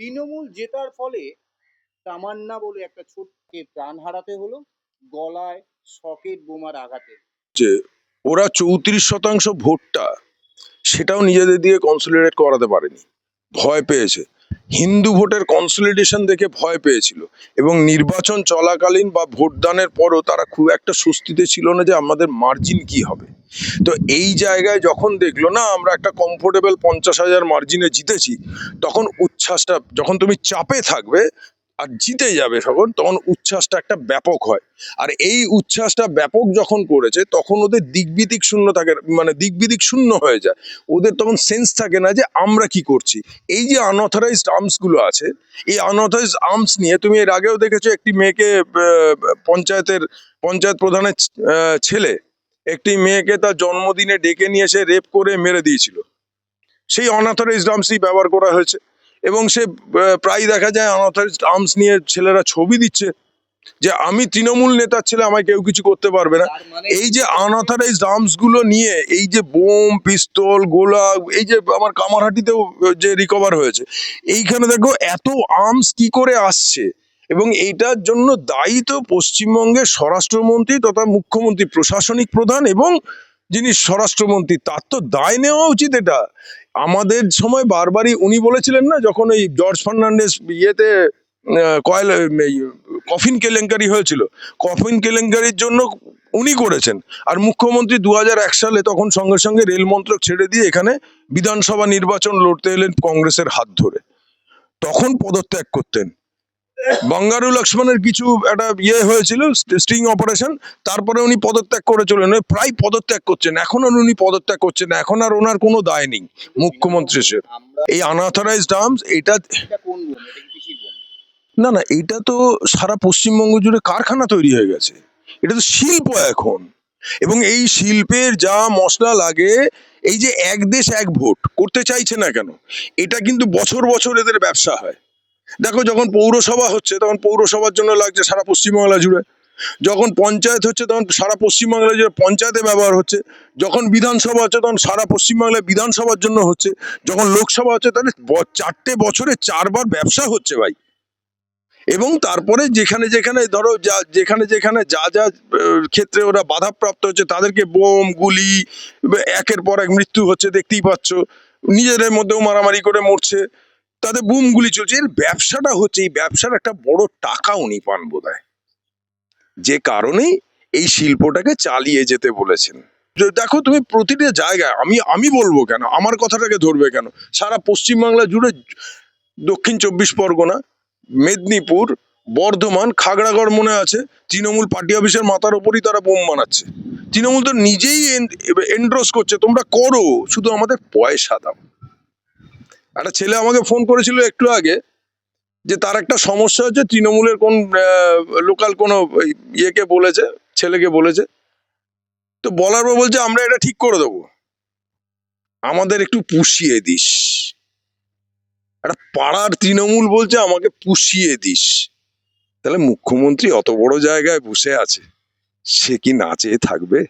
তৃণমূল জেতার ফলে তামান্না বলে একটা ছোট্টকে প্রাণ হারাতে হলো, গলায় সকেট বোমার আঘাতে। যে ওরা চৌত্রিশ শতাংশ ভোটটা সেটাও নিজেদের দিয়ে কনসলিডেট করাতে পারেনি। ভয় পেয়েছে। হিন্দু ভোটের কনসলিডেশন দেখে ভয় পেয়েছিল এবং নির্বাচন চলাকালীন বা ভোটদানের পরও তারা খুব একটা স্বস্তিতে ছিল না যে আমাদের মার্জিন কি হবে। তো এই জায়গায় যখন দেখল, না, আমরা একটা কমফোর্টেবল পঞ্চাশ হাজার মার্জিনে জিতেছি, তখন উচ্ছ্বাসটা, যখন তুমি চাপে থাকবে আর জিতে যাবে তখন তখন উচ্ছ্বাসটা একটা ব্যাপক হয়। আর এই উচ্ছ্বাসটা ব্যাপক যখন করেছে, তখন ওদের দিকবিদিক শূন্য থাকে মানে দিকবিদিক শূন্য হয়ে যায়। ওদের তখন সেন্স থাকে না যে আমরা কি করছি। এই যে আনঅথরাইজড আর্মসগুলো আছে, এই আনঅথরাইজড আর্মস নিয়ে তুমি এর আগেও দেখেছ একটি মেয়েকে পঞ্চায়েতের, পঞ্চায়েত প্রধানের ছেলে একটি মেয়েকে তার জন্মদিনে ডেকে নিয়ে এসে রেপ করে মেরে দিয়েছিল। সেই অনঅথরাইজড আর্মসই ব্যবহার করা হয়েছে এবং সে প্রায় দেখা যায় আনঅথরাইজড আর্মস নিয়ে ছেলেরা ছবি দিচ্ছে যে আমি তৃণমূল নেতার ছেলে আমায় কেউ কিছু করতে পারবে না। মানে এই যে আনঅথরাইজড আর্মসগুলো নিয়ে এই যে বোম পিস্তল গোলা এই যে আমার কামারহাটিতেও যে রিকভার হয়েছে এইখানে দেখো এত আর্মস কি করে আসছে? এবং এইটার জন্য দায়ী তো পশ্চিমবঙ্গের স্বরাষ্ট্রমন্ত্রী তথা মুখ্যমন্ত্রী, প্রশাসনিক প্রধান এবং যিনি স্বরাষ্ট্রমন্ত্রী, তার তো দায় নেওয়া উচিত এটা। আমাদের সময় বারবারই উনি বলেছিলেন না, যখন ওই জর্জ ফার্নান্ডেস ইয়েতে কয়লা কফিন কেলেঙ্কারি হয়েছিল, কফিন কেলেঙ্কারির জন্য উনি করেছেন। আর মুখ্যমন্ত্রী দু সালে তখন সঙ্গে সঙ্গে রেল মন্ত্রক ছেড়ে দিয়ে এখানে বিধানসভা নির্বাচন লড়তে এলেন কংগ্রেসের হাত ধরে। তখন পদত্যাগ করতেন। বাঙ্গারু লক্ষ্মণের কিছু একটা ইয়ে হয়েছিল স্টিং অপারেশন তারপরে উনি পদত্যাগ করে চলেন। প্রায় পদত্যাগ করছেন এখন আর উনি পদত্যাগ করছেন এখন আর ওনার কোনো দায় নেই মুখ্যমন্ত্রী সে। এই আনঅথরাইজড আর্মস এটা না না এটা তো সারা পশ্চিমবঙ্গ জুড়ে কারখানা তৈরি হয়ে গেছে। এটা তো শিল্প এখন। এবং এই শিল্পের যা মশলা লাগে এই যে এক দেশ এক ভোট করতে চাইছে না কেন এটা কিন্তু বছর বছর এদের ব্যবসা হয়। দেখো যখন পৌরসভা হচ্ছে, তখন পৌরসভার জন্য লাগছে সারা পশ্চিমবাংলা জুড়ে। যখন পঞ্চায়েত হচ্ছে, তখন সারা পশ্চিমবাংলা জুড়ে পঞ্চায়েতে ব্যবহার হচ্ছে। যখন বিধানসভা হচ্ছে, তখন সারা পশ্চিমবাংলায় বিধানসভার জন্য হচ্ছে। যখন লোকসভা হচ্ছে, তাহলে চারটে বছরে চারবার ব্যবসা হচ্ছে ভাই। এবং তারপরে যেখানে যেখানে ধরো যা, যেখানে যেখানে যা যা ক্ষেত্রে ওরা বাধাপ্রাপ্ত হচ্ছে, তাদেরকে বোম, গুলি একের পর এক মৃত্যু হচ্ছে, দেখতেই পাচ্ছ। নিজেদের মধ্যেও মারামারি করে মরছে। তাদের বুম গুলি চলছে। এর ব্যবসাটা হচ্ছে, এই ব্যবসার একটা বড় টাকা উনি পান বোধ যে কারণেই এই শিল্পটাকে চালিয়ে যেতে বলেছেন। দেখো তুমি প্রতিটা জায়গায়, আমি আমি বলব কেন? আমার কথাটাকে ধরবে কেন? সারা পশ্চিমবাংলা জুড়ে দক্ষিণ চব্বিশ পরগনা, মেদিনীপুর, বর্ধমান, খাগড়াগড় মনে আছে, তৃণমূল পার্টি অফিসের মাথার ওপরই তারা বোম বানাচ্ছে। তৃণমূল তো নিজেই এন্ড্রোস করছে, তোমরা করো, শুধু আমাদের পয়সা দাও। একটা ছেলে আমাকে ফোন করেছিল একটু আগে যে তার একটা সমস্যা হচ্ছে, তৃণমূলের কোন লোকাল কোনো ইয়েকে বলেছে, ছেলেকে বলেছে। তো বলার পর বলছে, আমরা এটা ঠিক করে দেবো। আমাদের একটু পুষিয়ে দিস। একটা পাড়ার তৃণমূল বলছে, আমাকে পুষিয়ে দিস। তাহলে মুখ্যমন্ত্রী অত বড় জায়গায় বসে আছে। সে কি নাচে থাকবে?